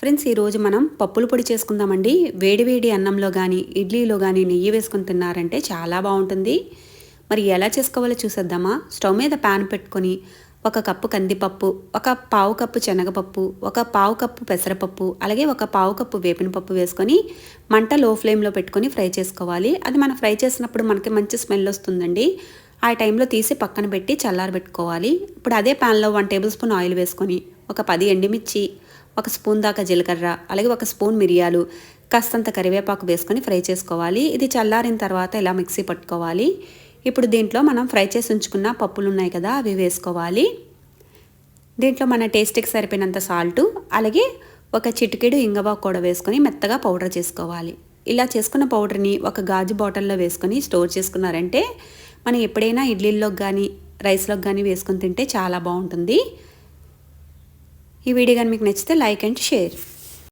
Friends ఈరోజు మనం పప్పుల పొడి చేసుకుందామండి. వేడివేడి అన్నంలో కానీ ఇడ్లీలో కానీ నెయ్యి వేసుకొని తిన్నారంటే చాలా బాగుంటుంది. మరి ఎలా చేసుకోవాలో చూసేద్దామా? స్టవ్ మీద ప్యాన్ పెట్టుకొని ఒక కప్పు కందిపప్పు ఒక పావు కప్పు శనగపప్పు ఒక పావు కప్పు పెసరపప్పు అలాగే ఒక పావు కప్పు వేపిన పప్పు వేసుకొని మంట లో ఫ్లేమ్లో పెట్టుకొని ఫ్రై చేసుకోవాలి. అది మనం ఫ్రై చేసినప్పుడు మనకి మంచి స్మెల్ వస్తుందండి. ఆ టైంలో తీసి పక్కన పెట్టి చల్లారబెట్టుకోవాలి. ఇప్పుడు అదే ప్యాన్లో వన్ టేబుల్ స్పూన్ ఆయిల్ వేసుకొని ఒక పది ఎండుమిర్చి ఒక స్పూన్ దాకా జీలకర్ర అలాగే ఒక స్పూన్ మిరియాలు కాస్తంత కరివేపాకు వేసుకొని ఫ్రై చేసుకోవాలి. ఇది చల్లారిన తర్వాత ఇలా మిక్సీ పట్టుకోవాలి. ఇప్పుడు దీంట్లో మనం ఫ్రై చేసి ఉంచుకున్న పప్పులు ఉన్నాయి కదా అవి వేసుకోవాలి. దీంట్లో మన టేస్ట్కి సరిపోయినంత సాల్టు అలాగే ఒక చిటికెడు ఇంగవా కూడా వేసుకొని మెత్తగా పౌడర్ చేసుకోవాలి. ఇలా చేసుకున్న పౌడర్ని ఒక గాజు బాటిల్లో వేసుకొని స్టోర్ చేసుకున్నారంటే మనం ఎప్పుడైనా ఇడ్లీల్లోకి కానీ రైస్లోకి కానీ వేసుకొని తింటే చాలా బాగుంటుంది. ఈ వీడియో కానీ మీకు నచ్చితే లైక్ అండ్ షేర్.